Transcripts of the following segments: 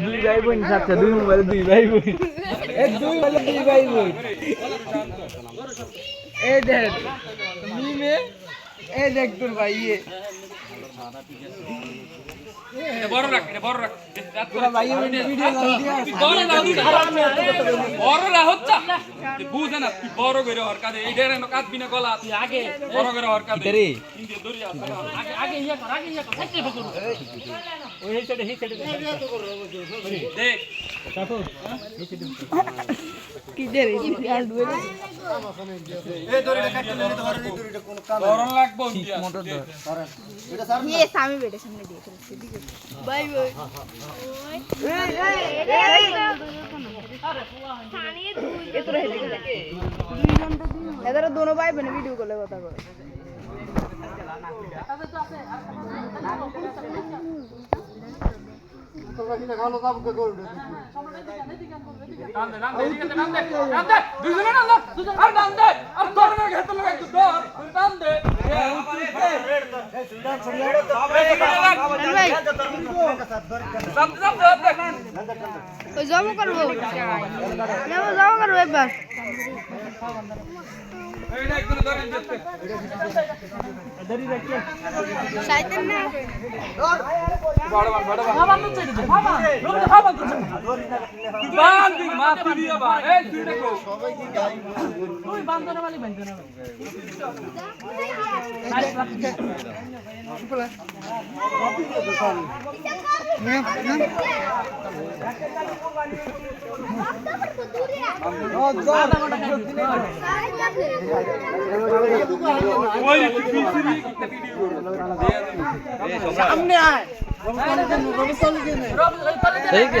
দুই ভাই বোন সাথে দুই মোবাইলে দুই ভাই বোন এক দুই মোবাইলে দুই ভাই বোন এই দেখ মিমে এই দেখ তোর ভাই এ, বড় রাখ বড় রাখ। আচ্ছা, আচ্ছা, আচ্ছা। বড়রা হচ্ছে বুঝে না তুই বড় করে হরকা দে এইটার এমন কাজ বিনা গলা। তুই আগে বড় করে হরকা দে রে আগে আগে ইয়া কর আগে ইয়া কর। সাইটে বকর ওই সাইডে হি সাইডে দে। দেখো কি দে রে আর ডুবে রে এই দড়িটা কাটতে নিয়ে তো হরে দড়িটা কোন কাম গরম লাগবে ঠিক মোটর ধর এটা স্যার এই স্বামী বেটা সামনে দিয়ে দিকে বাই বাই। হ্যাঁ, হ্যাঁ, হ্যাঁ। দুজনে নাম দে আর নাম দে আর তোর না ঘেতে লাগা একটু ধর তুই নাম দে भाई নাম দে নাম দে ওই যাব করব যাব করব এবার এই না বাবা দে বাবা রুম দে বাবা সামনে আয়। এই কে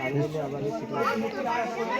এটা